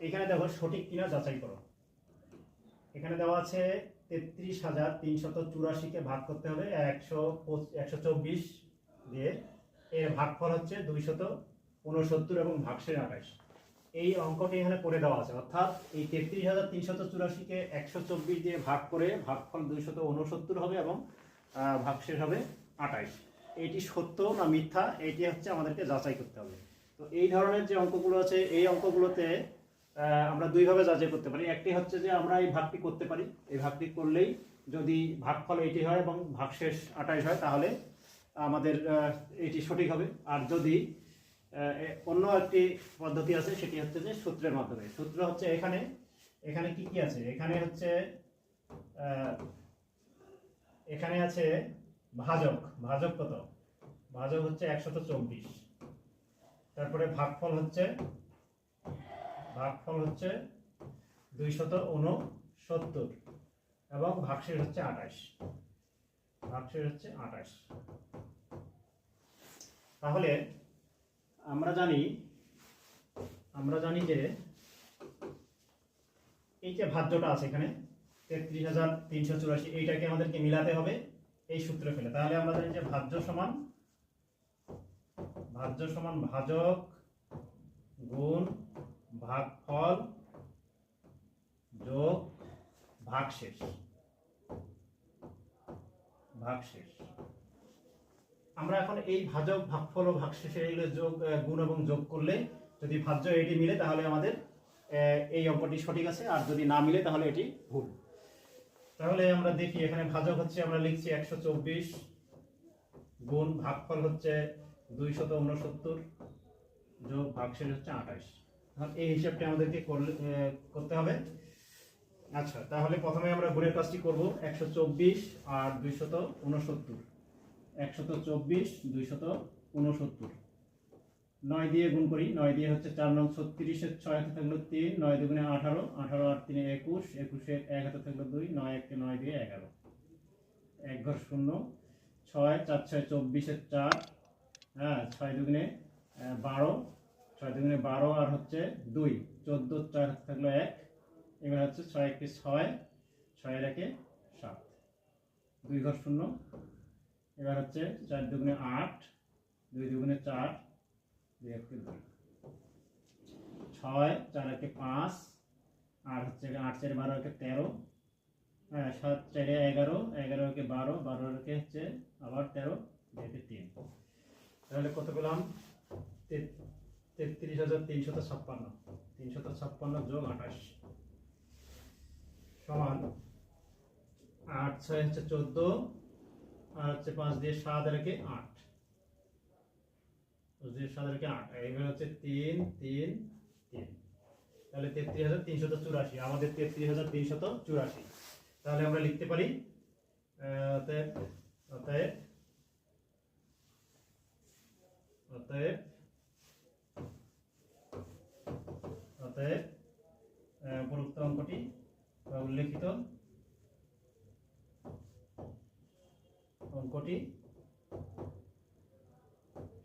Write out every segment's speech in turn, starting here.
এখানে দেখো সঠিক কিনা যাচাই করো। এখানে দেওয়া আছে তেত্রিশ হাজার তিনশত চুরাশিকে ভাগ করতে হবে একশো একশো চব্বিশ দিয়ে এর ভাগফল হচ্ছে দুইশত উনসত্তর এবং ভাগশের আঠাশ। এই অঙ্কটি এখানে করে দেওয়া আছে অর্থাৎ এই তেত্রিশ হাজার তিনশত চুরাশিকে একশো চব্বিশ দিয়ে ভাগ করে ভাগফল দুইশত উনসত্তর হবে এবং আহ, ভাগশেষ হবে আঠাশ। এইটি সত্য না মিথ্যা? এইটি হচ্ছে আমাদেরকে যাচাই করতে হবে। তো এই ধরনের যে অঙ্কগুলো আছে এই অঙ্কগুলোতে আমরা দুইভাবে যাচাই করতে পারি। একটি হচ্ছে যে আমরা এই ভাগটি করতে পারি। এই ভাগটি করলেই যদি ভাগফল এইটি হয় এবং ভাগশেষ আঠাশ হয়, তাহলে আমাদের এটি সঠিক হবে। আর যদি অন্য একটি পদ্ধতি আছে, সেটি হচ্ছে যে সূত্রের মাধ্যমে। সূত্র হচ্ছে এখানে এখানে কি কি আছে? এখানে হচ্ছে এখানে আছে ভাজক। ভাজক কত? ভাজক হচ্ছে একশত চব্বিশ। তারপরে ভাগফল হচ্ছে ভাগফল হচ্ছে দুইশত উনসত্তর এবং ভাগশেষ হচ্ছে আঠাশ। ভাগশেষ হচ্ছে আঠাশ। তাহলে আমরা জানি আমরা জানি যে এই যে ভাজ্যটা আছে এখানে, তেত্রিশ হাজার তিনশো চুরাশি, এইটাকে আমাদেরকে মিলাতে হবে এই সূত্রে ফেলে। তাহলে আমরা জানি যে ভাজ্য সমান ভাজ্য সমান ভাজক গুণ ভাগফল যোগ ভাগশেষ। ভাগশেষ। আমরা এখন এই ভাজক, ভাগফল ও ভাগশেষের এগুলো যোগ গুণ এবং যোগ করলে যদি ভাজ্য এটি মিলে, তাহলে আমাদের এই অঙ্কটি সঠিক আছে, আর যদি না মিলে, তাহলে এটি ভুল। তাহলে আমরা দেখি, এখানে ভাজক হচ্ছে, আমরা লিখছি একশো চব্বিশ গুণ ভাগফল হচ্ছে দুইশত উনসত্তর যোগ ভাগশেষ হচ্ছে আঠাশ। এই হিসাবটি আমাদেরকে করতে হবে। আচ্ছা তাহলে প্রথমে আমরা গুণের কাজটি করব। একশো চব্বিশ আর দুইশত উনসত্তর। একশত চব্বিশ, দুইশত উনসত্তর। নয় দিয়ে গুণ করি। নয় দিয়ে হচ্ছে চার নং ছত্রিশের ছয় হাতে থাকল তিন, নয় দুগুণে আঠারো আঠারো আট তিনে একুশ একুশে এক হাতে থাকল দুই, নয় এককে নয় দিয়ে এগারো। এক ঘর শূন্য। ছয়, চার ছয় চব্বিশের চার হ্যাঁ ছয় দুগুণে বারো। ছয় দুগুণে বারো আর হচ্ছে দুই। চোদ্দ চার থাকল এক। এবার হচ্ছে ছয় একটি ছয়, ছয়ের একে সাত। দুই ঘর শূন্য। এবার হচ্ছে চার দুগুণে আট, দুই দুগুণে চার, দুই এককে দুই। ছয় চার একে পাঁচ, আর হচ্ছে আট চার বারো একে তেরো। হ্যাঁ সাত চারে এগারো এগারো একে বারো বারো একে হচ্ছে আবার তেরো, দুই একে তিন। তাহলে কত পেলাম? হাজার তিনশত ছাপ্পান্ন তিনশত ছাপ্পান্ন যোগ আঠাশ সমান আট ছয় হচ্ছে চোদ্দ আর হচ্ছে পাঁচ দিয়ে সাত একে আট পাঁচ দিয়ে সাত একে আট এইবার হচ্ছে তিন তিন তিন তাহলে তেত্রিশ হাজার তিনশত চুরাশি আমাদের তেত্রিশ হাজার তিনশত চুরাশি তাহলে আমরা লিখতে পারি আহ, অতএব অতএব অতএব অতএব উপরোক্ত অঙ্কটি বা উল্লেখিত অঙ্কটি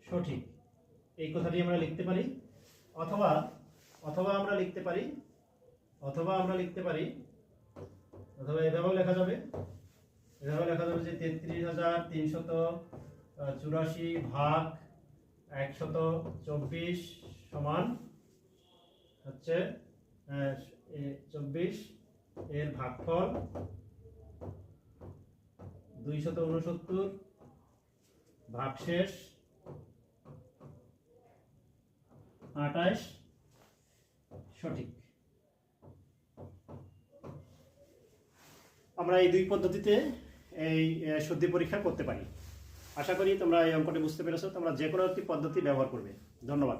সঠিক। এই কথাটি আমরা লিখতে পারি, অথবা অথবা আমরা লিখতে পারি, অথবা আমরা লিখতে পারি, অথবা এভাবেও লেখা যাবে। এভাবে লেখা যাবে যে তেত্রিশ হাজার তিনশত চুরাশি ভাগ একশত চব্বিশ সমান হচ্ছে চব্বিশ, এর ভাগফল দুইশত উনসত্তর ভাগশেষ আঠাশ সঠিক। আমরা এই দুই পদ্ধতিতে এই শুদ্ধি পরীক্ষা করতে পারি। আশা করি তোমরা এই অঙ্কটি বুঝতে পেরেছ। তোমরা যে কোনো একটি পদ্ধতি ব্যবহার করবে। ধন্যবাদ।